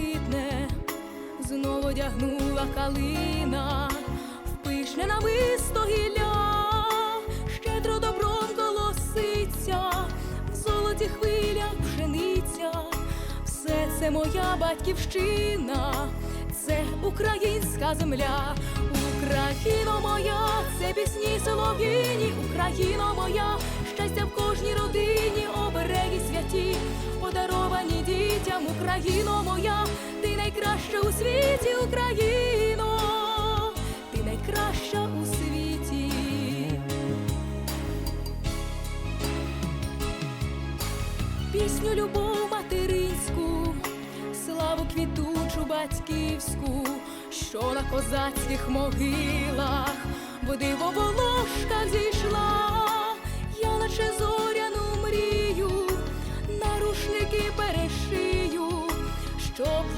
блакитне, знову одягнула калина, в пишне намисто гілля, щедро добром колоситься, в золоті хвилях пшениця, все це моя батьківщина, це українська земля, Україно моя, це пісні солов'їні, Україно моя, щастя в кожній родині, обереги святі, подаровані дітям, Україно моя, найкраща у світі, Україно, ти найкраща у світі. пісню любов материнську, славу квітучу батьківську, що на козацьких могилах в диво